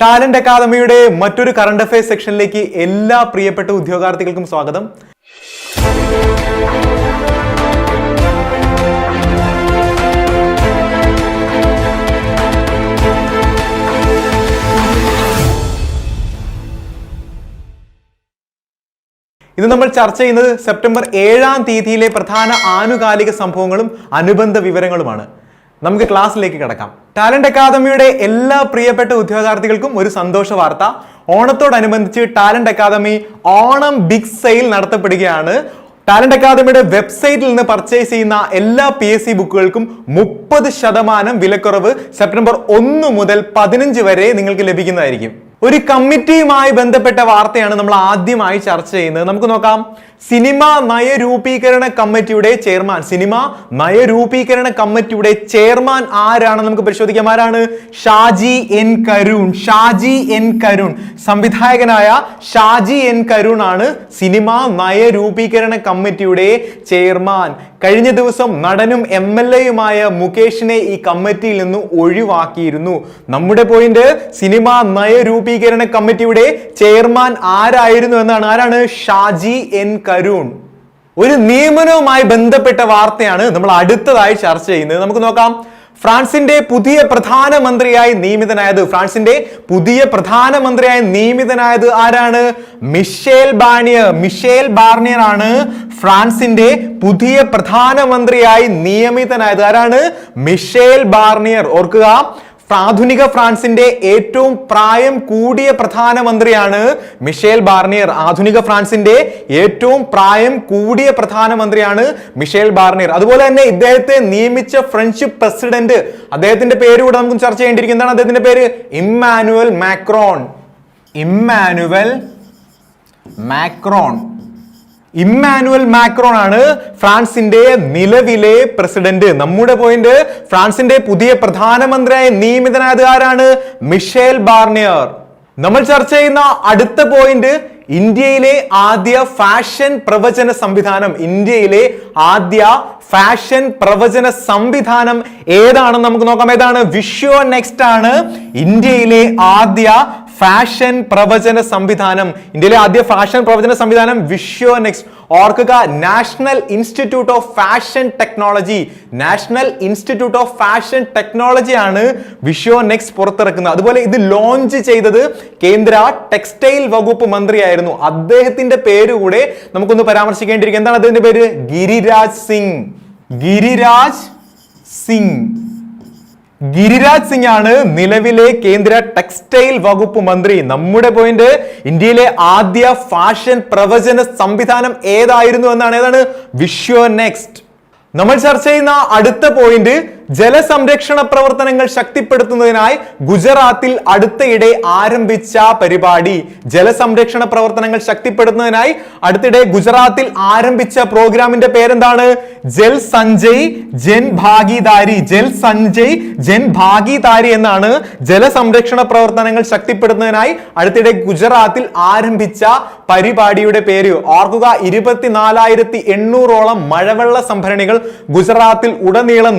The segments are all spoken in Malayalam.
ടാലന്റ് അക്കാദമിയുടെ മറ്റൊരു കറണ്ട് അഫയേഴ്സ് സെക്ഷനിലേക്ക് എല്ലാ പ്രിയപ്പെട്ട ഉദ്യോഗാർത്ഥികൾക്കും സ്വാഗതം. ഇന്ന് നമ്മൾ ചർച്ച ചെയ്യുന്നത് സെപ്റ്റംബർ ഏഴാം തീയതിയിലെ പ്രധാന ആനുകാലിക സംഭവങ്ങളും അനുബന്ധ വിവരങ്ങളുമാണ്. നമുക്ക് ക്ലാസ്സിലേക്ക് കിടക്കാം. ടാലന്റ് അക്കാദമിയുടെ എല്ലാ പ്രിയപ്പെട്ട ഉദ്യോഗാർത്ഥികൾക്കും ഒരു സന്തോഷ വാർത്ത. ഓണത്തോടനുബന്ധിച്ച് talent academy Onam big sale നടത്തപ്പെടുകയാണ്. Talent അക്കാദമിയുടെ വെബ്സൈറ്റിൽ നിന്ന് പർച്ചേസ് ചെയ്യുന്ന എല്ലാ പി എസ് സി ബുക്കുകൾക്കും മുപ്പത് ശതമാനം വിലക്കുറവ് സെപ്റ്റംബർ ഒന്ന് മുതൽ പതിനഞ്ച് വരെ നിങ്ങൾക്ക് ലഭിക്കുന്നതായിരിക്കും. ഒരു കമ്മിറ്റിയുമായി ബന്ധപ്പെട്ട വാർത്തയാണ് നമ്മൾ ആദ്യമായി ചർച്ച ചെയ്യുന്നത്. നമുക്ക് നോക്കാം. സിനിമ നയരൂപീകരണ കമ്മിറ്റിയുടെ ചെയർമാൻ സിനിമ നയരൂപീകരണ കമ്മിറ്റിയുടെ ചെയർമാൻ ആരാണ് നമുക്ക് പരിശോധിക്കാം. ആരാണ്? ഷാജി എൻ കരുൺ. ഷാജി എൻ കരുൺ. സംവിധായകനായ ഷാജി എൻ കരുൺ ആണ് സിനിമ നയരൂപീകരണ കമ്മിറ്റിയുടെ ചെയർമാൻ. കഴിഞ്ഞ ദിവസം നടനും എം എൽ എയുമായ മുകേഷിനെ ഈ കമ്മിറ്റിയിൽ നിന്ന് ഒഴിവാക്കിയിരുന്നു. നമ്മുടെ പോയിന്റ് സിനിമ നയരൂപീകരണ കമ്മിറ്റിയുടെ ചെയർമാൻ ആരായിരുന്നു എന്നാണ്. ആരാണ്? ഷാജി എൻ കരുൺ. ഒരു നിയമനവുമായി ബന്ധപ്പെട്ട വാർത്തയാണ് നമ്മൾ അടുത്തതായി ചർച്ച ചെയ്യുന്നത്. നമുക്ക് നോക്കാം. ഫ്രാൻസിന്റെ പുതിയ പ്രധാനമന്ത്രിയായി നിയമിതനായത് ഫ്രാൻസിന്റെ പുതിയ പ്രധാനമന്ത്രിയായി നിയമിതനായത് ആരാണ്? മിഷേൽ ബാർണിയർ മിഷേൽ ബാർണിയർ ആണ് ഫ്രാൻസിന്റെ പുതിയ പ്രധാനമന്ത്രിയായി നിയമിതനായത്. ആരാണ്? Michel Barnier. ഓർക്കുക ആധുനിക ഫ്രാൻസിന്റെ ഏറ്റവും പ്രായം കൂടിയ പ്രധാനമന്ത്രിയാണ് മിഷേൽ ബാർണിയർ. ആധുനിക ഫ്രാൻസിന്റെ ഏറ്റവും പ്രായം കൂടിയ പ്രധാനമന്ത്രിയാണ് മിഷേൽ ബാർണിയർ. അതുപോലെ തന്നെ ഇദ്ദേഹത്തെ നിയമിച്ച ഫ്രഞ്ച് പ്രസിഡന്റ് അദ്ദേഹത്തിന്റെ പേര് കൂടെ നമുക്ക് ചർച്ച ചെയ്യേണ്ടിയിരിക്കുന്നതാണ്. അദ്ദേഹത്തിന്റെ പേര് Emmanuel Macron. Emmanuel Macron. Emmanuel Macron ആണ് ഫ്രാൻസിന്റെ നിലവിലെ പ്രസിഡന്റ്. നമ്മുടെ പോയിന്റ് ഫ്രാൻസിന്റെ പുതിയ പ്രധാനമന്ത്രിയായി നിയമിതനായത് ആരാണ് മിഷേൽ ബാർണിയർ. നമ്മൾ ചർച്ച ചെയ്യുന്ന അടുത്ത പോയിന്റ് ഇന്ത്യയിലെ ആദ്യ ഫാഷൻ പ്രവചന സംവിധാനം ഇന്ത്യയിലെ ആദ്യ ഫാഷൻ പ്രവചന സംവിധാനം ഏതാണെന്ന് നമുക്ക് നോക്കാം. ഏതാണ്? വിഷ്വോ നെക്സ്റ്റ് ആണ്. ഇന്ത്യയിലെ ആദ്യ ഫാഷൻ പ്രവചന സംവിധാനം. ഇന്ത്യയിലെ ആദ്യ ഫാഷൻ പ്രവചന സംവിധാനം വിഷ്വോ നെക്സ്റ്റ്. ഓർക്കുക National Institute of Fashion Technology. National Institute of Fashion Technology ആണ് വിഷ്യോ നെക്സ്റ്റ് പുറത്തിറക്കുന്നത്. അതുപോലെ ഇത് ലോഞ്ച് ചെയ്തത് കേന്ദ്ര ടെക്സ്റ്റൈൽ വകുപ്പ് മന്ത്രിയായിരുന്നു. അദ്ദേഹത്തിന്റെ പേര് കൂടെ നമുക്കൊന്ന് പരാമർശിക്കേണ്ടിയിരിക്കും. എന്താണ് അദ്ദേഹത്തിന്റെ പേര്? ഗിരിരാജ് സിംഗ്. ഗിരിരാജ് സിംഗ്. ഗിരിരാജ് സിംഗ് ആണ് നിലവിലെ കേന്ദ്ര ടെക്സ്റ്റൈൽ വകുപ്പ് മന്ത്രി. നമ്മുടെ പോയിന്റ് ഇന്ത്യയിലെ ആദ്യ ഫാഷൻ പ്രവചന സംവിധാനം ഏതായിരുന്നു എന്നാണ്? ഏതാണ്? Visio next. നമ്മൾ ചർച്ച ചെയ്യുന്ന അടുത്ത പോയിന്റ് ജലസംരക്ഷണ പ്രവർത്തനങ്ങൾ ശക്തിപ്പെടുത്തുന്നതിനായി ഗുജറാത്തിൽ അടുത്തിടെ ആരംഭിച്ച പരിപാടി. ജലസംരക്ഷണ പ്രവർത്തനങ്ങൾ ശക്തിപ്പെടുത്തുന്നതിനായി അടുത്തിടെ ഗുജറാത്തിൽ ആരംഭിച്ച പ്രോഗ്രാമിന്റെ പേരെന്താണ്? ജൽ സഞ്ജയ് ജൻ ഭാഗിദാരി. ജൽ സഞ്ജയ് ജൻ ഭാഗിദാരി എന്നാണ് ജലസംരക്ഷണ പ്രവർത്തനങ്ങൾ ശക്തിപ്പെടുത്തുന്നതിനായി അടുത്തിടെ ഗുജറാത്തിൽ ആരംഭിച്ച പരിപാടിയുടെ പേര്. ഓർക്കുക ഇരുപത്തിനാലായിരത്തി എണ്ണൂറോളം മഴവെള്ള സംഭരണികൾ ഗുജറാത്തിൽ ഉടനീളം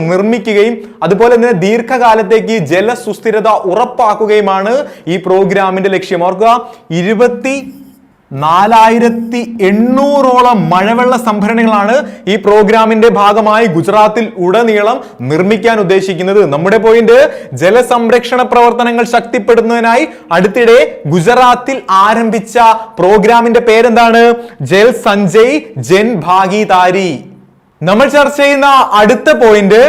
നിർമ്മിക്കുകയും അതുപോലെ തന്നെ ദീർഘകാലത്തേക്ക് ജലസുസ്ഥിരത ഉറപ്പാക്കുകയുമാണ് ഈ പ്രോഗ്രാമിന്റെ ലക്ഷ്യം. ഓർക്കുക ഇരുപത്തി നാലായിരത്തി എണ്ണൂറോളം മഴവെള്ള സംഭരണികളാണ് ഈ പ്രോഗ്രാമിന്റെ ഭാഗമായി ഗുജറാത്തിൽ ഉടനീളം നിർമ്മിക്കാൻ ഉദ്ദേശിക്കുന്നത്. നമ്മുടെ പോയിന്റ് ജലസംരക്ഷണ പ്രവർത്തനങ്ങൾ ശക്തിപ്പെടുന്നതിനായി അടുത്തിടെ ഗുജറാത്തിൽ ആരംഭിച്ച പ്രോഗ്രാമിന്റെ പേരെന്താണ്? ജൽ സഞ്ജയ് ജൻ ഭാഗിതാരി നമ്മൾ ചർച്ച ചെയ്യുന്ന അടുത്ത പോയിന്റ്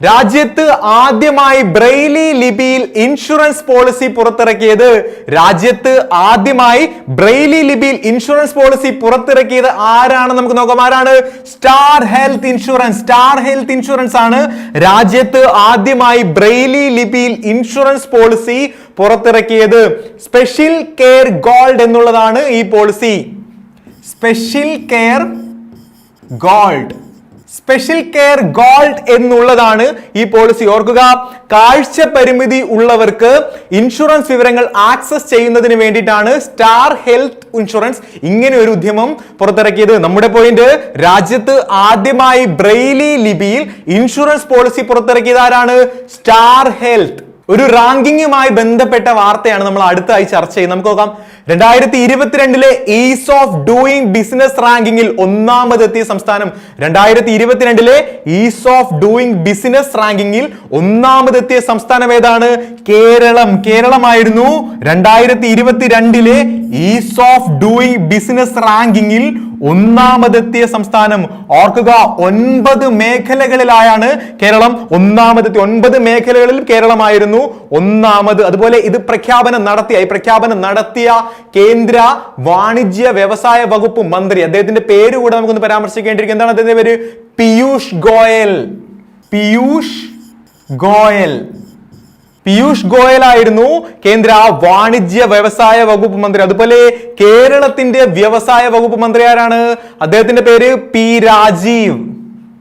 രാജ്യത്ത് ആദ്യമായി ബ്രെയിലി ലിപിയിൽ ഇൻഷുറൻസ് പോളിസി പുറത്തിറക്കിയത് രാജ്യത്ത് ആദ്യമായി ബ്രെയിലി ലിപിയിൽ ഇൻഷുറൻസ് പോളിസി പുറത്തിറക്കിയത് ആരാണ് നമുക്ക് നോക്കാം. ആരാണ്? Star Health insurance. Star Health insurance ആണ് രാജ്യത്ത് ആദ്യമായി ബ്രെയിലി ലിപിയിൽ ഇൻഷുറൻസ് പോളിസി പുറത്തിറക്കിയത്. സ്പെഷ്യൽ കെയർ ഗോൾഡ് എന്നുള്ളതാണ് ഈ policy. Special care gold. Special care gold എന്നുള്ളതാണ് ഈ പോളിസി ഓർക്കുക കാഴ്ച പരിമിതി ഉള്ളവർക്ക് ഇൻഷുറൻസ് വിവരങ്ങൾ ആക്സസ് ചെയ്യുന്നതിന് വേണ്ടിയിട്ടാണ് സ്റ്റാർ ഹെൽത്ത് ഇൻഷുറൻസ് ഇങ്ങനെ ഒരു ഉദ്യമം പുറത്തിറക്കിയത്. നമ്മുടെ പോയിന്റ് രാജ്യത്ത് ആദ്യമായി ബ്രെയിലി ലിപിയിൽ ഇൻഷുറൻസ് പോളിസി പുറത്തിറക്കിയത് ആരാണ്? സ്റ്റാർ ഹെൽത്ത് ഒരു റാങ്കിങ്ങുമായി ബന്ധപ്പെട്ട വാർത്തയാണ് നമ്മൾ അടുത്തായി ചർച്ച ചെയ്യുന്നത്. നമുക്ക് നോക്കാം. രണ്ടായിരത്തി ഇരുപത്തിരണ്ടിലെ ഈസ് ഓഫ് ഡൂയിങ് ബിസിനസ് റാങ്കിങ്ങിൽ ഒന്നാമതെത്തിയ സംസ്ഥാനം രണ്ടായിരത്തി ഇരുപത്തിരണ്ടിലെ ഈസ് ഓഫ് ഡൂയിങ് ബിസിനസ് റാങ്കിങ്ങിൽ ഒന്നാമതെത്തിയ സംസ്ഥാനം ഏതാണ്? കേരളം. കേരളമായിരുന്നു രണ്ടായിരത്തി ഇരുപത്തിരണ്ടിലെ ഈസ് ഓഫ് ഡൂയിങ് ബിസിനസ് റാങ്കിങ്ങിൽ ഒന്നാമതെത്തിയ സംസ്ഥാനം ഓർക്കുക ഒൻപത് മേഖലകളിലായാണ് കേരളം. ഒന്നാമതെത്തി ഒൻപത് മേഖലകളിൽ കേരളമായിരുന്നു. ഒന്നാമത് അതുപോലെ ഇത് പ്രഖ്യാപനം നടത്തിയ ഈ പ്രഖ്യാപനം നടത്തിയ കേന്ദ്ര വാണിജ്യ വ്യവസായ വകുപ്പ് മന്ത്രി അദ്ദേഹത്തിന്റെ പേര് കൂടെ നമുക്കൊന്ന് പരാമർശിക്കേണ്ടിയിരിക്കും. എന്താണ് അദ്ദേഹത്തിന്റെ പേര്? പിയൂഷ് ഗോയൽ. പിയൂഷ് ഗോയൽ. പീയൂഷ് ഗോയൽ ആയിരുന്നു കേന്ദ്ര വാണിജ്യ വ്യവസായ വകുപ്പ് മന്ത്രി. അതുപോലെ കേരളത്തിന്റെ വ്യവസായ വകുപ്പ് മന്ത്രി ആരാണ്? അദ്ദേഹത്തിന്റെ പേര് പി രാജീവ്.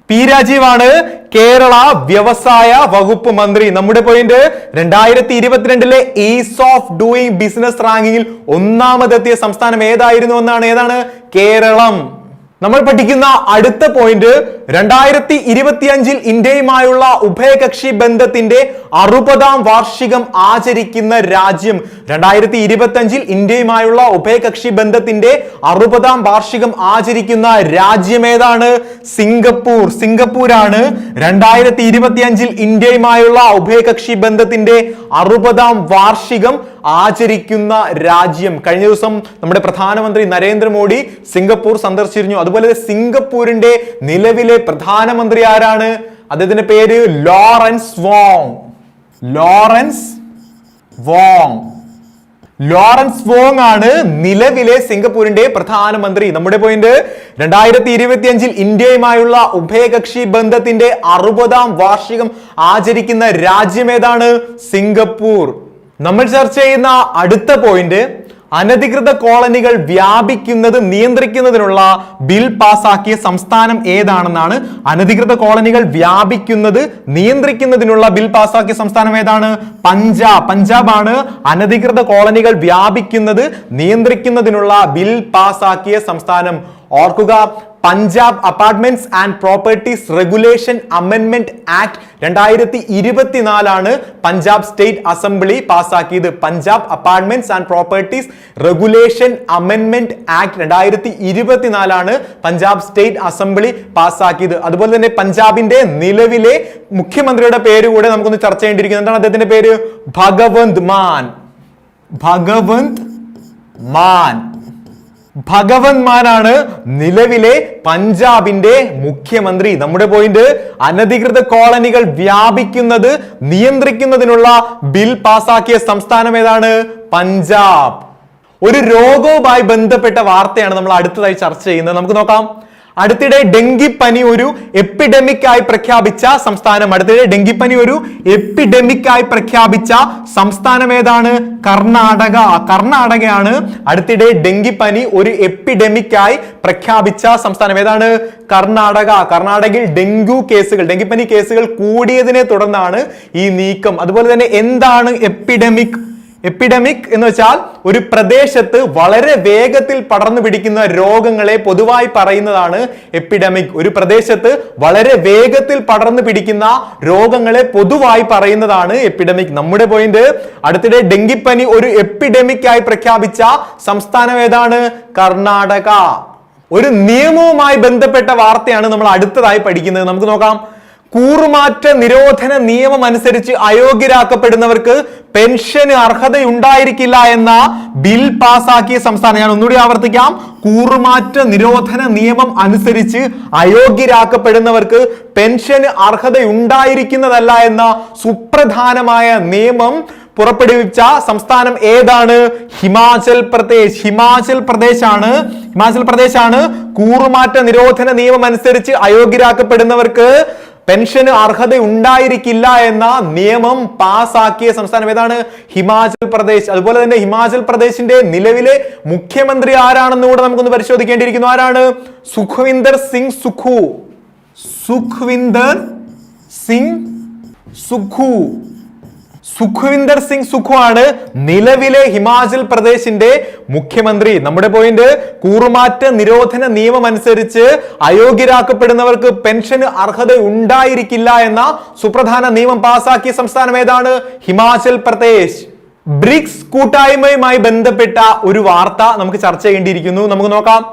പി രാജീവാണ് കേരള വ്യവസായ വകുപ്പ് മന്ത്രി. നമ്മുടെ പോയിന്റ് രണ്ടായിരത്തി ഇരുപത്തിരണ്ടിലെ ഈസ് ഓഫ് ഡൂയിങ് ബിസിനസ് റാങ്കിങ്ങിൽ ഒന്നാമതെത്തിയ സംസ്ഥാനം ഏതായിരുന്നു എന്നാണ്? ഏതാണ്? കേരളം. നമ്മൾ പഠിക്കുന്ന അടുത്ത പോയിന്റ് രണ്ടായിരത്തി ഇരുപത്തിയഞ്ചിൽ ഇന്ത്യയുമായുള്ള ഉഭയകക്ഷി ബന്ധത്തിന്റെ അറുപതാം വാർഷികം ആചരിക്കുന്ന രാജ്യം. രണ്ടായിരത്തി ഇരുപത്തിയഞ്ചിൽ ഇന്ത്യയുമായുള്ള ഉഭയകക്ഷി ബന്ധത്തിന്റെ അറുപതാം വാർഷികം ആചരിക്കുന്ന രാജ്യം ഏതാണ്? സിംഗപ്പൂർ. സിംഗപ്പൂരാണ് രണ്ടായിരത്തി ഇരുപത്തിയഞ്ചിൽ ഇന്ത്യയുമായുള്ള ഉഭയകക്ഷി ബന്ധത്തിന്റെ അറുപതാം വാർഷികം ആചരിക്കുന്ന രാജ്യം. കഴിഞ്ഞ ദിവസം നമ്മുടെ പ്രധാനമന്ത്രി നരേന്ദ്രമോദി സിംഗപ്പൂർ സന്ദർശിച്ചിരുന്നു. അതുപോലെ സിംഗപ്പൂരിന്റെ നിലവിലെ പ്രധാനമന്ത്രി ആരാണ്? അദ്ദേഹത്തിന്റെ പേര് Lawrence Wong. Lawrence Wong. Lawrence Wong ആണ് നിലവിലെ സിംഗപ്പൂരിന്റെ പ്രധാനമന്ത്രി. നമ്മുടെ പോയിന്റ് രണ്ടായിരത്തി ഇരുപത്തിയഞ്ചിൽ ഇന്ത്യയുമായുള്ള ഉഭയകക്ഷി ബന്ധത്തിന്റെ അറുപതാം വാർഷികം ആചരിക്കുന്ന രാജ്യം ഏതാണ്? സിംഗപ്പൂർ. നമ്മൾ ചർച്ച ചെയ്യുന്ന അടുത്ത പോയിന്റ് അനധികൃത കോളനികൾ വ്യാപിക്കുന്നത് നിയന്ത്രിക്കുന്നതിനുള്ള ബിൽ പാസാക്കിയ സംസ്ഥാനം ഏതാണെന്നാണ്? അനധികൃത കോളനികൾ വ്യാപിക്കുന്നത് നിയന്ത്രിക്കുന്നതിനുള്ള ബിൽ പാസാക്കിയ സംസ്ഥാനം ഏതാണ്? പഞ്ചാബ്. പഞ്ചാബാണ് അനധികൃത കോളനികൾ വ്യാപിക്കുന്നത് നിയന്ത്രിക്കുന്നതിനുള്ള ബിൽ പാസാക്കിയ സംസ്ഥാനം ഓർക്കുക Punjab apartments and properties regulation amendment act രണ്ടായിരത്തി ഇരുപത്തിനാലാണ് Punjab state assembly പാസ്സാക്കിയത്. Punjab apartments and properties regulation amendment act രണ്ടായിരത്തി ഇരുപത്തിനാലാണ് പഞ്ചാബ് സ്റ്റേറ്റ് അസംബ്ലി പാസ്സാക്കിയത്. അതുപോലെ തന്നെ പഞ്ചാബിന്റെ നിലവിലെ മുഖ്യമന്ത്രിയുടെ പേര് കൂടെ നമുക്കൊന്ന് ചർച്ച ചെയ്യേണ്ടിയിരിക്കുന്നത് എന്താണ് അദ്ദേഹത്തിന്റെ പേര്? ഭഗവന്ത് മാൻ. ഭഗവന്ത് മാൻ. ഭഗവന്ത് മാനാണ് നിലവിലെ പഞ്ചാബിന്റെ മുഖ്യമന്ത്രി. നമ്മുടെ പോയിന്റ് അനധികൃത കോളനികൾ വ്യാപിക്കുന്നത് നിയന്ത്രിക്കുന്നതിനുള്ള ബിൽ പാസാക്കിയ സംസ്ഥാനം ഏതാണ്? പഞ്ചാബ്. ഒരു രോഗവുമായി ബന്ധപ്പെട്ട വാർത്തയാണ് നമ്മൾ അടുത്തതായി ചർച്ച ചെയ്യുന്നത്. നമുക്ക് നോക്കാം. അടുത്തിടെ ഡെങ്കിപ്പനി ഒരു എപ്പിഡമിക് ആയി പ്രഖ്യാപിച്ച സംസ്ഥാനം. അടുത്തിടെ ഡെങ്കിപ്പനി ഒരു എപ്പിഡമിക് ആയി പ്രഖ്യാപിച്ച സംസ്ഥാനം ഏതാണ്? കർണാടക. കർണാടകയാണ് അടുത്തിടെ ഡെങ്കിപ്പനി ഒരു എപ്പിഡമിക് ആയി പ്രഖ്യാപിച്ച സംസ്ഥാനം. ഏതാണ്? കർണാടക. കർണാടകയിൽ ഡെങ്കു കേസുകൾ ഡെങ്കിപ്പനി കേസുകൾ കൂടിയതിനെ തുടർന്നാണ് ഈ നീക്കം. അതുപോലെ തന്നെ എന്താണ് എപ്പിഡമിക് എപ്പിഡമിക് എന്ന് വെച്ചാൽ ഒരു പ്രദേശത്ത് വളരെ വേഗത്തിൽ പടർന്നു പിടിക്കുന്ന രോഗങ്ങളെ പൊതുവായി പറയുന്നതാണ് എപ്പിഡമിക്. ഒരു പ്രദേശത്ത് വളരെ വേഗത്തിൽ പടർന്നു പിടിക്കുന്ന രോഗങ്ങളെ പൊതുവായി പറയുന്നതാണ് എപ്പിഡമിക്. നമ്മുടെ പോയിന്റ് അടുത്തിടെ ഡെങ്കിപ്പനി ഒരു എപ്പിഡമിക് ആയി പ്രഖ്യാപിച്ച സംസ്ഥാനം ഏതാണ്? കർണാടക. ഒരു നിയമവുമായി ബന്ധപ്പെട്ട വാർത്തയാണ് നമ്മൾ അടുത്തതായി പഠിക്കുന്നത്. നമുക്ക് നോക്കാം. കൂറുമാറ്റ നിരോധന നിയമം അനുസരിച്ച് അയോഗ്യരാക്കപ്പെടുന്നവർക്ക് പെൻഷന് അർഹതയുണ്ടായിരിക്കില്ല എന്ന ബിൽ പാസാക്കിയ സംസ്ഥാനം. ഞാൻ ഒന്നുകൂടി ആവർത്തിക്കാം. കൂറുമാറ്റ നിരോധന നിയമം അനുസരിച്ച് അയോഗ്യരാക്കപ്പെടുന്നവർക്ക് പെൻഷന് അർഹതയുണ്ടായിരിക്കുന്നതല്ല എന്ന സുപ്രധാനമായ നിയമം പുറപ്പെടുവിച്ച സംസ്ഥാനം ഏതാണ്? ഹിമാചൽ പ്രദേശ്. ഹിമാചൽ പ്രദേശാണ്. ഹിമാചൽ പ്രദേശാണ്. കൂറുമാറ്റ നിരോധന നിയമം അനുസരിച്ച് അയോഗ്യരാക്കപ്പെടുന്നവർക്ക് പെൻഷന് അർഹത ഉണ്ടായിരിക്കില്ല എന്ന നിയമം പാസാക്കിയ സംസ്ഥാനം ഏതാണ്? ഹിമാചൽ പ്രദേശ്. അതുപോലെ തന്നെ ഹിമാചൽ പ്രദേശിന്റെ നിലവിലെ മുഖ്യമന്ത്രി ആരാണെന്ന് കൂടെ നമുക്കൊന്ന് പരിശോധിക്കേണ്ടിയിരിക്കുന്നു. ആരാണ്? സുഖ്വിന്ദർ സിംഗ് സുഖു. സുഖ്വിന്ദർ സിംഗ് സുഖു. സുഖ്വിന്ദർ സിംഗ് സുഖു ആണ് നിലവിലെ ഹിമാചൽ പ്രദേശിന്റെ മുഖ്യമന്ത്രി. നമ്മുടെ പോയിന്റ് കൂറുമാറ്റ നിരോധന നിയമം അനുസരിച്ച് അയോഗ്യരാക്കപ്പെടുന്നവർക്ക് പെൻഷന് അർഹത ഉണ്ടായിരിക്കില്ല എന്ന സുപ്രധാന നിയമം പാസാക്കിയ സംസ്ഥാനം ഏതാണ്? ഹിമാചൽ പ്രദേശ്. ബ്രിക്സ് കൂട്ടായ്മയുമായി ബന്ധപ്പെട്ട ഒരു വാർത്ത നമുക്ക് ചർച്ച ചെയ്യേണ്ടിയിരിക്കുന്നു. നമുക്ക് നോക്കാം.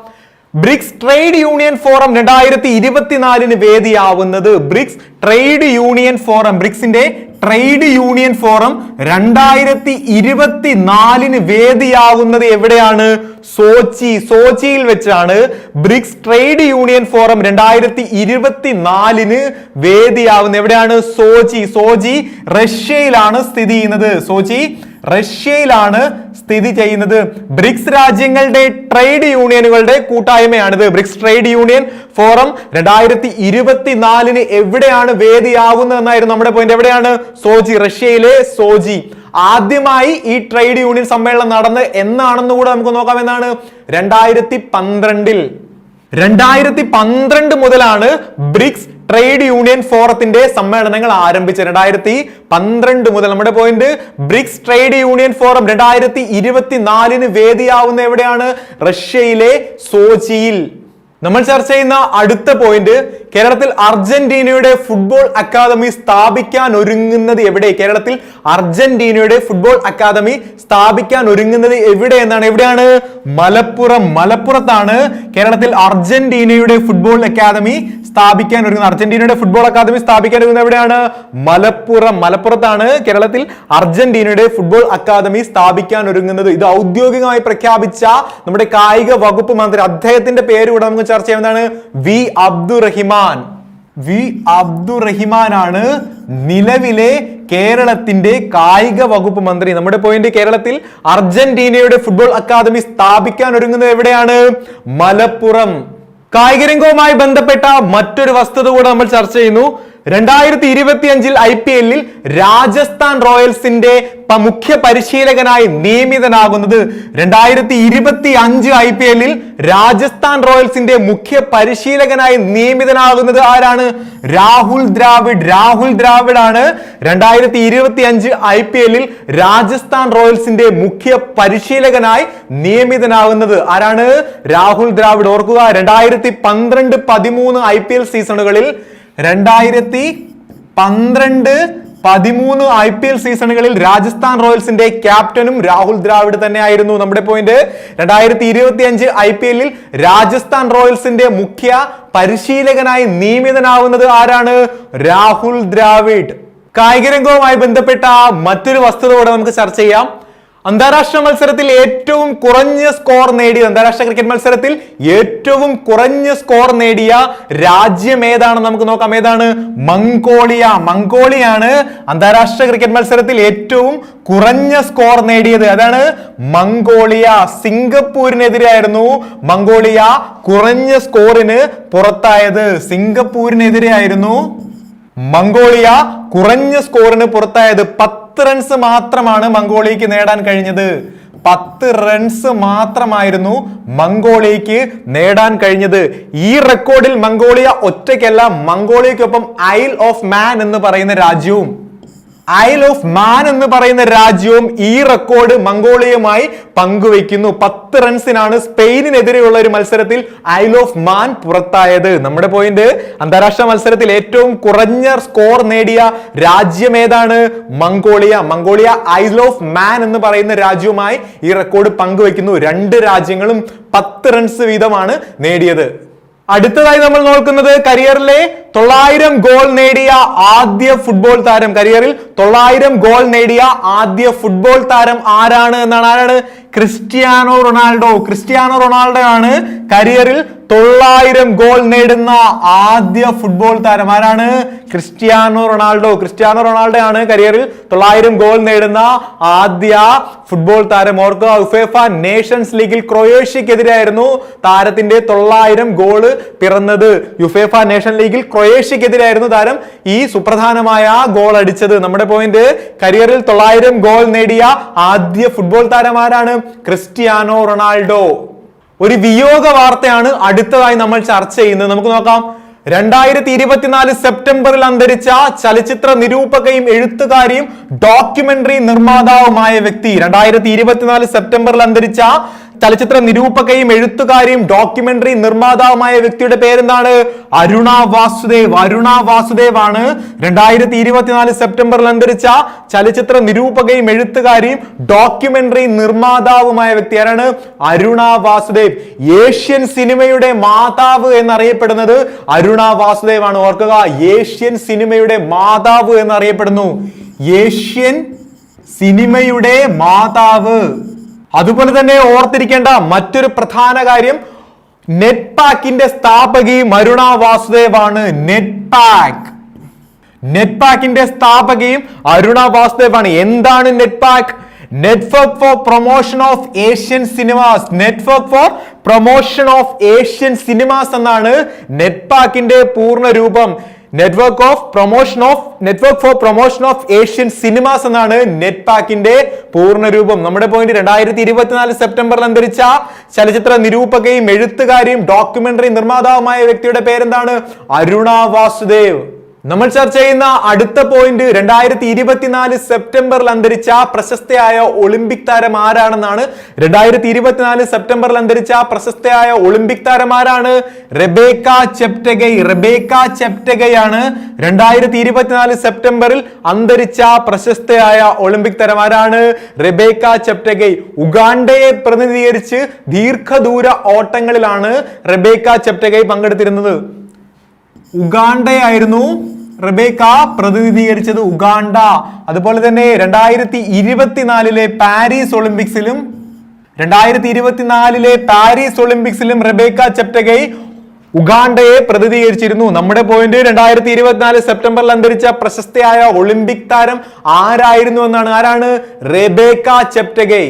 ബ്രിക്സ് ട്രേഡ് യൂണിയൻ ഫോറം രണ്ടായിരത്തി ഇരുപത്തിനാലിന് വേദിയാവുന്നത് ബ്രിക്സ് ട്രേഡ് യൂണിയൻ ഫോറം ബ്രിക്സിന്റെ ട്രേഡ് യൂണിയൻ ഫോറം രണ്ടായിരത്തി ഇരുപത്തിനാലിന് വേദിയാവുന്നത് എവിടെയാണ്? സോച്ചി സോച്ചിയിൽ വെച്ചാണ് ബ്രിക്സ് ട്രേഡ് യൂണിയൻ ഫോറം രണ്ടായിരത്തി ഇരുപത്തിനാലിന് വേദിയാവുന്നത്. എവിടെയാണ്? സോച്ചി സോചി റഷ്യയിലാണ് സ്ഥിതി ചെയ്യുന്നത്. സോച്ചി റഷ്യയിലാണ് സ്ഥിതി ചെയ്യുന്നത്. ബ്രിക്സ് രാജ്യങ്ങളുടെ ട്രേഡ് യൂണിയനുകളുടെ കൂട്ടായ്മയാണിത്. ബ്രിക്സ് ട്രേഡ് യൂണിയൻ ഫോറം രണ്ടായിരത്തി ഇരുപത്തിനാലിന് എവിടെയാണ് വേദിയാവുന്നത് എന്നായിരുന്നു നമ്മുടെ പോയിന്റ് എവിടെയാണ്? സോജി റഷ്യയിലെ സോജി. ആദ്യമായി ഈ ട്രേഡ് യൂണിയൻ സമ്മേളനം നടന്ന് എന്നാണെന്ന് കൂടെ നമുക്ക് നോക്കാം എന്നാണ്. രണ്ടായിരത്തി പന്ത്രണ്ടിൽ രണ്ടായിരത്തി പന്ത്രണ്ട് മുതലാണ് ബ്രിക്സ് ട്രേഡ് യൂണിയൻ ഫോറത്തിന്റെ സമ്മേളനങ്ങൾ ആരംഭിച്ച് രണ്ടായിരത്തി പന്ത്രണ്ട് മുതൽ നമ്മുടെ point BRICS trade union forum രണ്ടായിരത്തി ഇരുപത്തിനാലിന് വേദിയാവുന്ന എവിടെയാണ്? റഷ്യയിലെ സോച്ചിയിൽ നമ്മൾ ചർച്ച ചെയ്യുന്ന അടുത്ത പോയിന്റ് കേരളത്തിൽ അർജന്റീനയുടെ ഫുട്ബോൾ അക്കാദമി സ്ഥാപിക്കാൻ ഒരുങ്ങുന്നത് എവിടെ? കേരളത്തിൽ അർജന്റീനയുടെ ഫുട്ബോൾ അക്കാദമി സ്ഥാപിക്കാൻ ഒരുങ്ങുന്നത് എവിടെ എന്നാണ്? എവിടെയാണ്? മലപ്പുറം. മലപ്പുറത്താണ് കേരളത്തിൽ അർജന്റീനയുടെ ഫുട്ബോൾ അക്കാദമി സ്ഥാപിക്കാൻ ഒരുങ്ങുന്നത് അർജന്റീനയുടെ ഫുട്ബോൾ അക്കാദമി സ്ഥാപിക്കാൻ ഒരുങ്ങുന്നത് എവിടെയാണ്? മലപ്പുറം. മലപ്പുറത്താണ് കേരളത്തിൽ അർജന്റീനയുടെ ഫുട്ബോൾ അക്കാദമി സ്ഥാപിക്കാൻ ഒരുങ്ങുന്നത് ഇത് ഔദ്യോഗികമായി പ്രഖ്യാപിച്ച നമ്മുടെ കായിക വകുപ്പ് മന്ത്രി അദ്ദേഹത്തിന്റെ പേര് കൂടെ നമുക്ക് ചർച്ച ചെയ്യുന്നതാണ് വി അബ്ദുറഹിമാൻ. വി അബ്ദുറഹിമാൻ ആണ് നിലവിലെ കേരളത്തിന്റെ കായിക വകുപ്പ് മന്ത്രി. നമ്മുടെ പോയിന്റ് കേരളത്തിൽ അർജന്റീനയുടെ ഫുട്ബോൾ അക്കാദമി സ്ഥാപിക്കാൻ ഒരുങ്ങുന്നത് എവിടെയാണ്? മലപ്പുറം. കായികരംഗവുമായി ബന്ധപ്പെട്ട മറ്റൊരു വസ്തുത കൂടെ നമ്മൾ ചർച്ച ചെയ്യുന്നു. രണ്ടായിരത്തി ഇരുപത്തി അഞ്ചിൽ ഐ പി എല്ലിൽ രാജസ്ഥാൻ റോയൽസിന്റെ മുഖ്യ പരിശീലകനായി നിയമിതനാകുന്നത് രണ്ടായിരത്തി ഇരുപത്തി അഞ്ച് ഐ പി എല്ലിൽ രാജസ്ഥാൻ റോയൽസിന്റെ മുഖ്യ പരിശീലകനായി നിയമിതനാകുന്നത് ആരാണ്? രാഹുൽ ദ്രാവിഡ്. രാഹുൽ ദ്രാവിഡ് ആണ് രണ്ടായിരത്തി ഇരുപത്തി അഞ്ച് ഐ പി എല്ലിൽ രാജസ്ഥാൻ റോയൽസിന്റെ മുഖ്യ പരിശീലകനായി നിയമിതനാകുന്നത് ആരാണ്? രാഹുൽ ദ്രാവിഡ്. ഓർക്കുക രണ്ടായിരത്തി പന്ത്രണ്ട് പതിമൂന്ന് ഐ പി എൽ സീസണുകളിൽ രണ്ടായിരത്തി പന്ത്രണ്ട് പതിമൂന്ന് ഐ പി എൽ സീസണുകളിൽ രാജസ്ഥാൻ റോയൽസിന്റെ ക്യാപ്റ്റനും രാഹുൽ ദ്രാവിഡ് തന്നെയായിരുന്നു നമ്മുടെ പോയിന്റ് രണ്ടായിരത്തി ഇരുപത്തി അഞ്ച് ഐ പി എല്ലിൽ രാജസ്ഥാൻ റോയൽസിന്റെ മുഖ്യ പരിശീലകനായി നിയമിതനാവുന്നത് ആരാണ്? രാഹുൽ ദ്രാവിഡ്. കായികരംഗവുമായി ബന്ധപ്പെട്ട മറ്റൊരു വസ്തുത കൂടെ നമുക്ക് ചർച്ച ചെയ്യാം. അന്താരാഷ്ട്ര മത്സരത്തിൽ ഏറ്റവും കുറഞ്ഞ സ്കോർ നേടിയ അന്താരാഷ്ട്ര ക്രിക്കറ്റ് മത്സരത്തിൽ ഏറ്റവും കുറഞ്ഞ സ്കോർ നേടിയ രാജ്യം ഏതാണ് നമുക്ക് നോക്കാം. ഏതാണ്? മംഗോളിയ. മംഗോളിയാണ് അന്താരാഷ്ട്ര ക്രിക്കറ്റ് മത്സരത്തിൽ ഏറ്റവും കുറഞ്ഞ സ്കോർ നേടിയത്. അതാണ് മംഗോളിയ. സിംഗപ്പൂരിനെതിരെയായിരുന്നു മംഗോളിയ കുറഞ്ഞ സ്കോറിന് പുറത്തായത്. സിംഗപ്പൂരിനെതിരെയായിരുന്നു മംഗോളിയ കുറഞ്ഞ സ്കോറിന് പുറത്തായത്. പത്ത് റൺസ് മാത്രമാണ് മംഗോളിയക്ക് നേടാൻ കഴിഞ്ഞത്. പത്ത് റൺസ് മാത്രമായിരുന്നു മംഗോളിയക്ക് നേടാൻ കഴിഞ്ഞത്. ഈ റെക്കോർഡിൽ മംഗോളിയ ഒറ്റയ്ക്കല്ല മംഗോളിയക്കൊപ്പം ഐൽ ഓഫ് മാൻ എന്ന് പറയുന്ന രാജ്യവും. ഐൽ ഓഫ് മാൻ എന്ന് പറയുന്ന രാജ്യവും ഈ റെക്കോർഡ് മംഗോളിയയുമായി പങ്കുവയ്ക്കുന്നു. പത്ത് റൺസിനാണ് സ്പെയിനിനെതിരെയുള്ള ഒരു മത്സരത്തിൽ ഐൽ ഓഫ് മാൻ പുറത്തായത്. നമ്മുടെ പോയിന്റ് അന്താരാഷ്ട്ര മത്സരത്തിൽ ഏറ്റവും കുറഞ്ഞ സ്കോർ നേടിയ രാജ്യം ഏതാണ്? Mongolia. Mongolia Isle of Man എന്ന് പറയുന്ന രാജ്യവുമായി ഈ റെക്കോർഡ് പങ്കുവയ്ക്കുന്നു. രണ്ട് രാജ്യങ്ങളും പത്ത് റൺസ് വീതമാണ് നേടിയത്. അടുത്തതായി നമ്മൾ നോക്കുന്നത് കരിയറിലെ തൊള്ളായിരം ഗോൾ നേടിയ ആദ്യ ഫുട്ബോൾ താരം. കരിയറിൽ തൊള്ളായിരം ഗോൾ നേടിയ ആദ്യ ഫുട്ബോൾ താരം ആരാണ് എന്നാണ്? ആരാണ്? Cristiano Ronaldo. ക്രിസ്ത്യാനോ റൊണാൾഡോ ആണ് കരിയറിൽ തൊള്ളായിരം ഗോൾ നേടുന്ന ആദ്യ ഫുട്ബോൾ താരം ആരാണ്? Cristiano Ronaldo. ക്രിസ്ത്യാനോ റൊണാൾഡോ ആണ് കരിയറിൽ തൊള്ളായിരം ഗോൾ നേടുന്ന ആദ്യ ഫുട്ബോൾ താരം. ഓർക്കുക ഉഫേഫ നേഷൻസ് ലീഗിൽ ക്രൊയേഷ്യക്കെതിരായിരുന്നു താരത്തിന്റെ തൊള്ളായിരം ഗോൾ പിറന്നത്. യുഫേഫ നേഷൻ ലീഗിൽ ക്രൊയേഷ്യക്കെതിരായിരുന്നു താരം ഈ സുപ്രധാനമായ ഗോൾ അടിച്ചത്. നമ്മുടെ പോയിന്റ് കരിയറിൽ തൊള്ളായിരം ഗോൾ നേടിയ ആദ്യ ഫുട്ബോൾ താരം ആരാണ്? Cristiano Ronaldo. ഒരു വിയോഗ വാർത്തയാണ് അടുത്തതായി നമ്മൾ ചർച്ച ചെയ്യുന്നത്. നമുക്ക് നോക്കാം. രണ്ടായിരത്തി ഇരുപത്തിനാല് സെപ്റ്റംബറിൽ അന്തരിച്ച ചലച്ചിത്ര നിരൂപകയും എഴുത്തുകാരിയും ഡോക്യുമെന്ററി നിർമ്മാതാവുമായ വ്യക്തി രണ്ടായിരത്തി ഇരുപത്തിനാല് സെപ്റ്റംബറിൽ അന്തരിച്ച ചലച്ചിത്ര നിരൂപകയും എഴുത്തുകാരിയും ഡോക്യുമെന്ററി നിർമ്മാതാവുമായ വ്യക്തിയുടെ പേരെന്താണ്? അരുണ വാസുദേവ്. അരുണ വാസുദേവ് ആണ് രണ്ടായിരത്തി ഇരുപത്തിനാല് സെപ്റ്റംബറിൽ അന്തരിച്ച ചലച്ചിത്ര നിരൂപകയും എഴുത്തുകാരിയും ഡോക്യുമെന്ററി നിർമ്മാതാവുമായ വ്യക്തി ആരാണ്? അരുണ വാസുദേവ്. ഏഷ്യൻ സിനിമയുടെ മാതാവ് എന്നറിയപ്പെടുന്നത് അരുണ വാസുദേവ് ആണ് ഓർക്കുക ഏഷ്യൻ സിനിമയുടെ മാതാവ് എന്നറിയപ്പെടുന്നു. ഏഷ്യൻ സിനിമയുടെ മാതാവ്. അതുപോലെ തന്നെ ഓർത്തിരിക്കേണ്ട മറ്റൊരു പ്രധാന കാര്യം നെറ്റ് പാക്കിന്റെ സ്ഥാപകി മരുണ വാസുദേവ് ആണ് നെറ്റ് പാക്ക് നെറ്റ് പാക്കിന്റെ സ്ഥാപകയും അരുണ വാസുദേവാണ്. എന്താണ് NETPAC network for promotion of Asian cinemas network for promotion of Asian cinemas എന്നാണ് നെറ്റ് പാക്കിന്റെ പൂർണ രൂപം. Network of promotion of network for promotion of Asian cinemas എന്നാണ് നെറ്റ് പാക്കിന്റെ പൂർണ രൂപം നമ്മുടെ പോയിന്റ് രണ്ടായിരത്തി ഇരുപത്തിനാല് സെപ്റ്റംബറിൽ അന്തരിച്ച ചലച്ചിത്ര നിരൂപകയും എഴുത്തുകാരിയും ഡോക്യുമെന്ററി നിർമ്മാതാവുമായ വ്യക്തിയുടെ പേരെന്താണ്? അരുണ വാസുദേവ്. നമ്മൾ ചർച്ച ചെയ്യുന്ന അടുത്ത പോയിന്റ് രണ്ടായിരത്തി ഇരുപത്തിനാല് സെപ്റ്റംബറിൽ അന്തരിച്ച പ്രശസ്തയായ ഒളിമ്പിക് താരം ആരാണെന്നാണ്? രണ്ടായിരത്തി ഇരുപത്തിനാല് സെപ്റ്റംബറിൽ അന്തരിച്ച പ്രശസ്തയായ ഒളിമ്പിക് താരം ആരാണ്? റെബേക്ക ചെപ്റ്റഗൈ. റെബേക്ക ചെപ്റ്റഗയാണ് രണ്ടായിരത്തി ഇരുപത്തിനാല് സെപ്റ്റംബറിൽ അന്തരിച്ച പ്രശസ്തയായ ഒളിമ്പിക് താരം ആരാണ്? റെബേക്ക ചെപ്റ്റഗൈ. ഉഗാണ്ടയെ പ്രതിനിധീകരിച്ച് ദീർഘദൂര ഓട്ടങ്ങളിലാണ് റെബേക്ക ചെപ്റ്റഗൈ പങ്കെടുത്തിരുന്നത്. ഉഗാണ്ടയായിരുന്നു. റബേക്ക പ്രതിനിധീകരിച്ചത് ഉഗാണ്ട. അതുപോലെ തന്നെ രണ്ടായിരത്തി ഇരുപത്തിനാലിലെ പാരീസ് ഒളിമ്പിക്സിലും രണ്ടായിരത്തി ഇരുപത്തിനാലിലെ പാരീസ് ഒളിമ്പിക്സിലും റബേക്ക ചെപ്റ്റഗൈ ഉഗാണ്ടയെ പ്രതിനിധീകരിച്ചിരുന്നു. നമ്മുടെ പോയിന്റ് രണ്ടായിരത്തി ഇരുപത്തിനാല് സെപ്റ്റംബറിൽ അന്തരിച്ച പ്രശസ്തയായ ഒളിമ്പിക് താരം ആരായിരുന്നു എന്നാണ്? ആരാണ്? റെബേക്ക ചെപ്റ്റഗൈ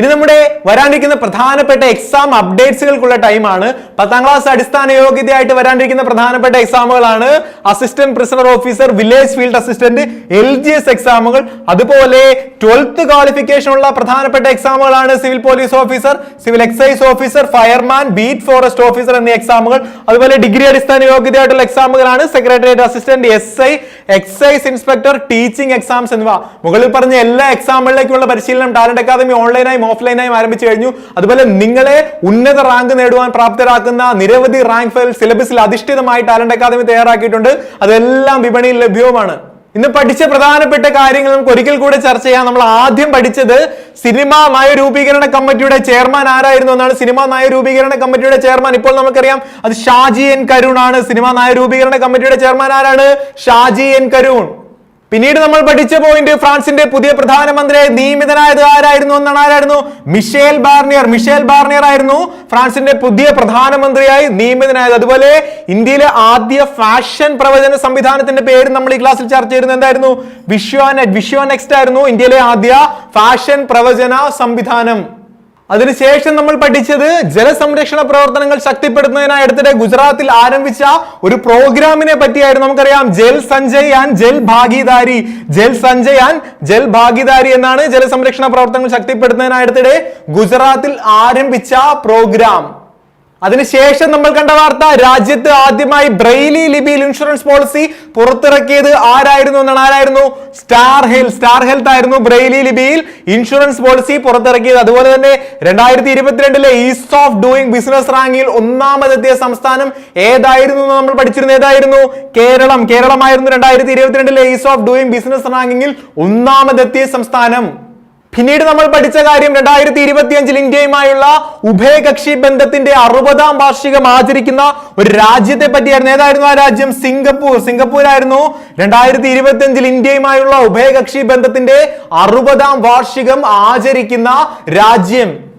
ഇനി നമ്മുടെ വരാനിരിക്കുന്ന പ്രധാനപ്പെട്ട എക്സാം അപ്ഡേറ്റ്സുകൾക്കുള്ള ടൈമാണ് പത്താം ക്ലാസ് അടിസ്ഥാന യോഗ്യതയായിട്ട് വരാനിരിക്കുന്ന പ്രധാനപ്പെട്ട എക്സാമുകളാണ് assistant prisoner officer village field assistant L G S എക്സാമുകൾ അതുപോലെ ട്വൽത്ത് ക്വാളിഫിക്കേഷൻ ഉള്ള പ്രധാനപ്പെട്ട എക്സാമുകളാണ് civil police officer civil excise officer fireman beat forest officer എന്നീ എക്സാമുകൾ അതുപോലെ ഡിഗ്രി അടിസ്ഥാന യോഗ്യതയായിട്ടുള്ള എക്സാമുകളാണ് secretariat assistant S I excise inspector teaching exams എന്നിവ. മുകളിൽ പറഞ്ഞ എല്ലാ എക്സാമുകളിലേക്കുള്ള പരിശീലനം ടാലന്റ് അക്കാദമി ഓൺലൈനായും ഓഫ്ലൈനായും ആരംഭിച്ചു കഴിഞ്ഞു. അതുപോലെ നിങ്ങളെ ഉന്നത റാങ്ക് നേടുവാൻ പ്രാപ്തരാക്കുന്ന നിരവധി റാങ്ക് ഫയൽ സിലബസിൽ അധിഷ്ഠിതമായി ടാലന്റ് അക്കാദമി തയ്യാറാക്കിയിട്ടുണ്ട്. അതെല്ലാം വിപണിയിൽ ലഭ്യവുമാണ്. ഇന്ന് പഠിച്ച പ്രധാനപ്പെട്ട കാര്യങ്ങൾ നമുക്ക് ഒരിക്കൽ കൂടെ ചർച്ച ചെയ്യാം. നമ്മൾ ആദ്യം പഠിച്ചത് സിനിമ നയരൂപീകരണ കമ്മിറ്റിയുടെ ചെയർമാൻ ആരായിരുന്നു എന്നാണ്. സിനിമ നയരൂപീകരണ കമ്മിറ്റിയുടെ ചെയർമാൻ ഇപ്പോൾ നമുക്കറിയാം. അത് ഷാജി എൻ കരുൺ ആണ്. സിനിമ നയരൂപീകരണ കമ്മിറ്റിയുടെ ചെയർമാൻ ആരാണ്? ഷാജി എൻ കരുൺ. പിന്നീട് നമ്മൾ പഠിച്ച പോയിന്റ് ഫ്രാൻസിന്റെ പുതിയ പ്രധാനമന്ത്രിയെ നിയമിതനായത് ആരായിരുന്നു എന്നാണ് ആരായിരുന്നു? മിഷേൽ ബാർണിയർ. മിഷേൽ ബാർണിയർ ആയിരുന്നു ഫ്രാൻസിന്റെ പുതിയ പ്രധാനമന്ത്രിയായി നിയമിതനായത്. അതുപോലെ ഇന്ത്യയിലെ ആദ്യ ഫാഷൻ പ്രവചന സംവിധാനത്തിന്റെ പേര് നമ്മൾ ഈ ക്ലാസ്സിൽ ചർച്ച ചെയ്യുന്നത് എന്തായിരുന്നു? വിശ്വ നെക്സ്റ്റ് ആയിരുന്നു ഇന്ത്യയിലെ ആദ്യ ഫാഷൻ പ്രവചന സംവിധാനം. അതിനുശേഷം നമ്മൾ പഠിച്ചത് ജലസംരക്ഷണ പ്രവർത്തനങ്ങൾ ശക്തിപ്പെടുത്തുന്നതിനായി അടുത്തിടെ ഗുജറാത്തിൽ ആരംഭിച്ച ഒരു പ്രോഗ്രാമിനെ പറ്റിയായിരുന്നു നമുക്കറിയാം. ജൽ സഞ്ജയ് ആൻഡ് ജൽ ഭാഗീദാരി. ജൽ സഞ്ജയ് ആൻഡ് ജൽ ഭാഗീദാരി എന്നാണ് ജലസംരക്ഷണ പ്രവർത്തനങ്ങൾ ശക്തിപ്പെടുത്തുന്നതിനായി അടുത്തിടെ ഗുജറാത്തിൽ ആരംഭിച്ച പ്രോഗ്രാം. അതിനുശേഷം നമ്മൾ കണ്ട വാർത്ത രാജ്യത്ത് ആദ്യമായി ബ്രെയിലി ലിപിയിൽ ഇൻഷുറൻസ് പോളിസി പുറത്തിറക്കിയത് ആരായിരുന്നു എന്നാണ് ആരായിരുന്നു? സ്റ്റാർ ഹെൽത്ത് സ്റ്റാർ ഹെൽത്ത് ആയിരുന്നു ബ്രെയിലി ലിപിയിൽ ഇൻഷുറൻസ് പോളിസി പുറത്തിറക്കിയത്. അതുപോലെ തന്നെ രണ്ടായിരത്തി ഇരുപത്തിരണ്ടിലെ ഈസ്റ്റ് ഓഫ് ഡൂയിങ് ബിസിനസ് റാങ്കിൽ ഒന്നാമതെത്തിയ സംസ്ഥാനം ഏതായിരുന്നു എന്ന് നമ്മൾ പഠിച്ചിരുന്നത്? ഏതായിരുന്നു? കേരളം. കേരളമായിരുന്നു രണ്ടായിരത്തി ഇരുപത്തിരണ്ടിലെ ഈസ്റ്റ് ഓഫ് ഡൂയിങ് ബിസിനസ് റാങ്കിങ്ങിൽ ഒന്നാമതെത്തിയ സംസ്ഥാനം. പിന്നീട് നമ്മൾ പഠിച്ച കാര്യം രണ്ടായിരത്തി ഇരുപത്തി അഞ്ചിൽ ഇന്ത്യയുമായുള്ള ഉഭയകക്ഷി ബന്ധത്തിന്റെ അറുപതാം വാർഷികം ആചരിക്കുന്ന ഒരു രാജ്യത്തെ പറ്റിയായിരുന്നു. ഏതായിരുന്നു ആ രാജ്യം? സിംഗപ്പൂർ. സിംഗപ്പൂർ ആയിരുന്നു രണ്ടായിരത്തി ഇരുപത്തി അഞ്ചിൽ ഇന്ത്യയുമായുള്ള ഉഭയകക്ഷി ബന്ധത്തിന്റെ അറുപതാം വാർഷികം ആചരിക്കുന്ന രാജ്യം.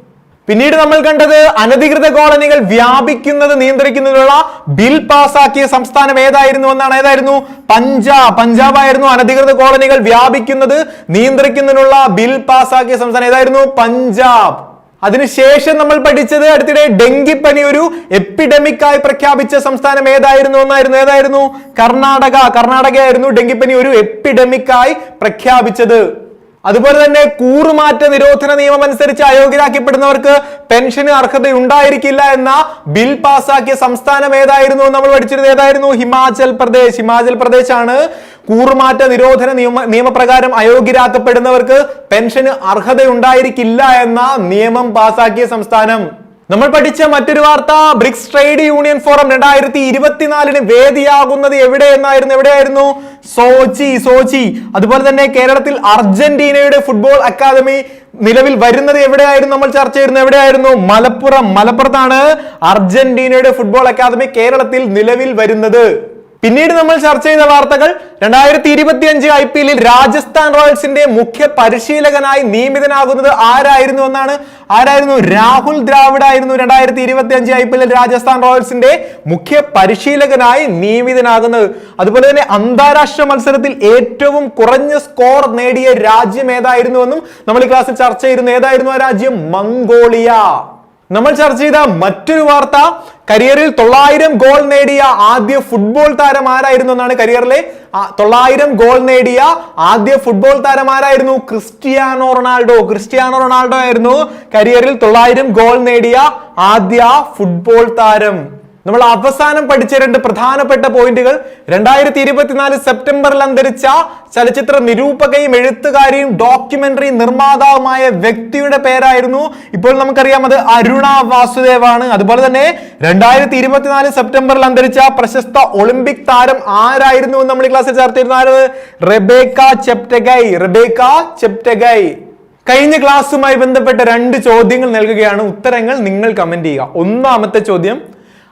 പിന്നീട് നമ്മൾ കണ്ടത് അനധികൃത കോളനികൾ വ്യാപിക്കുന്നത് നിയന്ത്രിക്കുന്നതിനുള്ള ബിൽ പാസാക്കിയ സംസ്ഥാനം ഏതായിരുന്നു എന്നാണ്. ഏതായിരുന്നു? പഞ്ചാബ്. പഞ്ചാബ് ആയിരുന്നു അനധികൃത കോളനികൾ വ്യാപിക്കുന്നത് നിയന്ത്രിക്കുന്നതിനുള്ള ബിൽ പാസാക്കിയ സംസ്ഥാനം ഏതായിരുന്നു? പഞ്ചാബ്. അതിനുശേഷം നമ്മൾ പഠിച്ചത് അടുത്തിടെ ഡെങ്കിപ്പനി ഒരു എപ്പിഡമിക് ആയി പ്രഖ്യാപിച്ച സംസ്ഥാനം ഏതായിരുന്നു എന്നായിരുന്നു. ഏതായിരുന്നു? കർണാടക. കർണാടകയായിരുന്നു ഡെങ്കിപ്പനി ഒരു എപ്പിഡമിക് ആയി പ്രഖ്യാപിച്ചത്. അതുപോലെ തന്നെ കൂറുമാറ്റ നിരോധന നിയമം അനുസരിച്ച് അയോഗ്യരാക്കപ്പെടുന്നവർക്ക് പെൻഷന് അർഹത ഉണ്ടായിരിക്കില്ല എന്ന ബിൽ പാസാക്കിയ സംസ്ഥാനം ഏതായിരുന്നു നമ്മൾ പഠിച്ചിരുന്നത്? ഏതായിരുന്നു? ഹിമാചൽ പ്രദേശ്. ഹിമാചൽ പ്രദേശ് ആണ് കൂറുമാറ്റ നിരോധന നിയമ നിയമപ്രകാരം അയോഗ്യരാക്കപ്പെടുന്നവർക്ക് പെൻഷന് അർഹത ഉണ്ടായിരിക്കില്ല എന്ന നിയമം പാസാക്കിയ സംസ്ഥാനം. നമ്മൾ പഠിച്ച മറ്റൊരു വാർത്ത ബ്രിക്സ് ട്രേഡ് യൂണിയൻ ഫോറം രണ്ടായിരത്തി ഇരുപത്തിനാലിന് വേദിയാകുന്നത് എവിടെ എന്നായിരുന്നു? എവിടെയായിരുന്നു? സോച്ചി സോച്ചി അതുപോലെ തന്നെ കേരളത്തിൽ അർജന്റീനയുടെ ഫുട്ബോൾ അക്കാദമി നിലവിൽ വരുന്നത് എവിടെയായിരുന്നു നമ്മൾ ചർച്ച ചെയ്യുന്നത്? എവിടെയായിരുന്നു? മലപ്പുറം മലപ്പുറത്താണ് അർജന്റീനയുടെ ഫുട്ബോൾ അക്കാദമി കേരളത്തിൽ നിലവിൽ വരുന്നത്. പിന്നീട് നമ്മൾ ചർച്ച ചെയ്ത വാർത്തകൾ രണ്ടായിരത്തി ഇരുപത്തി അഞ്ച് ഐ പി എല്ലിൽ രാജസ്ഥാൻ റോയൽസിന്റെ മുഖ്യ പരിശീലകനായി നിയമിതനാകുന്നത് ആരായിരുന്നു എന്നാണ്? ആരായിരുന്നു? രാഹുൽ ദ്രാവിഡ് ആയിരുന്നു രണ്ടായിരത്തി ഇരുപത്തി അഞ്ച് ഐ പി എല്ലിൽ രാജസ്ഥാൻ റോയൽസിന്റെ മുഖ്യ പരിശീലകനായി നിയമിതനാകുന്നത്. അതുപോലെ തന്നെ അന്താരാഷ്ട്ര മത്സരത്തിൽ ഏറ്റവും കുറഞ്ഞ സ്കോർ നേടിയ രാജ്യം ഏതായിരുന്നു എന്നും നമ്മൾ ഈ ക്ലാസ്സിൽ ചർച്ച ചെയ്യുന്നു ഏതായിരുന്നു ആ രാജ്യം? മംഗോളിയ. നമ്മൾ ചർച്ച ചെയ്ത മറ്റൊരു വാർത്ത കരിയറിൽ തൊള്ളായിരം ഗോൾ നേടിയ ആദ്യ ഫുട്ബോൾ താരം ആരായിരുന്നു എന്നാണ് കരിയറിലെ? തൊള്ളായിരം ഗോൾ നേടിയ ആദ്യ ഫുട്ബോൾ താരം ആരായിരുന്നു? Cristiano Ronaldo. ക്രിസ്റ്റിയാനോ റൊണാൾഡോ ആയിരുന്നു കരിയറിൽ തൊള്ളായിരം ഗോൾ നേടിയ ആദ്യ ഫുട്ബോൾ താരം. നമ്മൾ അവസാനം പഠിച്ച രണ്ട് പ്രധാനപ്പെട്ട പോയിന്റുകൾ. രണ്ടായിരത്തി ഇരുപത്തിനാല് സെപ്റ്റംബറിൽ അന്തരിച്ച ചലച്ചിത്ര നിരൂപകയും എഴുത്തുകാരിയും ഡോക്യുമെന്ററി നിർമ്മാതാവുമായ വ്യക്തിയുടെ പേരായിരുന്നു. ഇപ്പോൾ നമുക്കറിയാം അത് അരുണ വാസുദേവാണ്. അതുപോലെ തന്നെ രണ്ടായിരത്തി ഇരുപത്തിനാല് സെപ്റ്റംബറിൽ അന്തരിച്ച പ്രശസ്ത ഒളിമ്പിക് താരം ആരായിരുന്നു എന്ന് നമ്മൾ ഈ ക്ലാസ്സിൽ ചർച്ച റെബേക്ക ചെപ്റ്റഗൈ. റെബേക്ക ചെപ്റ്റഗൈ. കഴിഞ്ഞ ക്ലാസ്സുമായി ബന്ധപ്പെട്ട രണ്ട് ചോദ്യങ്ങൾ നൽകുകയാണ്. ഉത്തരങ്ങൾ നിങ്ങൾ കമന്റ് ചെയ്യുക. ഒന്നാമത്തെ ചോദ്യം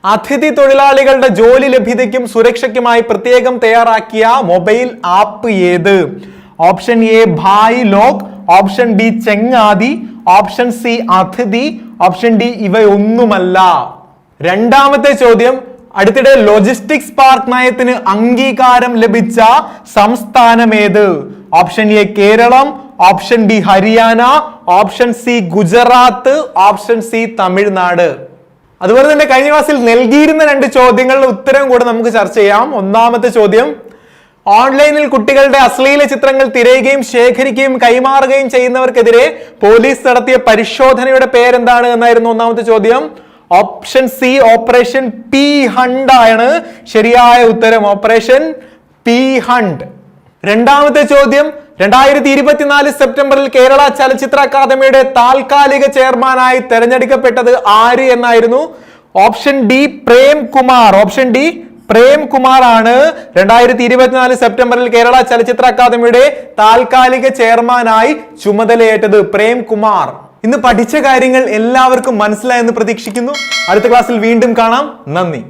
അതിഥി തൊഴിലാളികളുടെ ജോലി ലഭ്യതയ്ക്കും സുരക്ഷയ്ക്കുമായി പ്രത്യേകം തയ്യാറാക്കിയ മൊബൈൽ ആപ്പ് ഏത്? Option A Bhai Lok option B Changathi option C Athithi option D ഇവയൊന്നുമല്ല. രണ്ടാമത്തെ ചോദ്യം അടുത്തിടെ ലോജിസ്റ്റിക്സ് പാർക്ക് നയത്തിന് അംഗീകാരം ലഭിച്ച സംസ്ഥാനം ഏത്? Option A Keralam option B Haryana option C Gujarat option C Tamil Nadu. അതുപോലെ തന്നെ കഴിഞ്ഞ ക്ലാസ്സിൽ നൽകിയിരുന്ന രണ്ട് ചോദ്യങ്ങളുടെ ഉത്തരം കൂടെ നമുക്ക് ചർച്ച ചെയ്യാം. ഒന്നാമത്തെ ചോദ്യം ഓൺലൈനിൽ കുട്ടികളുടെ അശ്ലീല ചിത്രങ്ങൾ തിരയുകയും ശേഖരിക്കുകയും കൈമാറുകയും ചെയ്യുന്നവർക്കെതിരെ പോലീസ് നടത്തിയ പരിശോധനയുടെ പേരെന്താണ് എന്നായിരുന്നു ഒന്നാമത്തെ ചോദ്യം. Option C operation P hunt ആണ് ശരിയായ ഉത്തരം. Operation P hunt. രണ്ടാമത്തെ ചോദ്യം രണ്ടായിരത്തി ഇരുപത്തിനാല് സെപ്റ്റംബറിൽ കേരള ചലച്ചിത്ര അക്കാദമിയുടെ താൽക്കാലിക ചെയർമാനായി തെരഞ്ഞെടുക്കപ്പെട്ടത് ആര് എന്നായിരുന്നു? Option D Prem Kumar option D Prem Kumar ആണ് രണ്ടായിരത്തി ഇരുപത്തിനാല് സെപ്റ്റംബറിൽ കേരള ചലച്ചിത്ര അക്കാദമിയുടെ താൽക്കാലിക ചെയർമാനായി ചുമതലയേറ്റത് പ്രേം കുമാർ ഇന്ന് പഠിച്ച കാര്യങ്ങൾ എല്ലാവർക്കും മനസ്സിലായെന്ന് പ്രതീക്ഷിക്കുന്നു. അടുത്ത ക്ലാസ്സിൽ വീണ്ടും കാണാം. നന്ദി.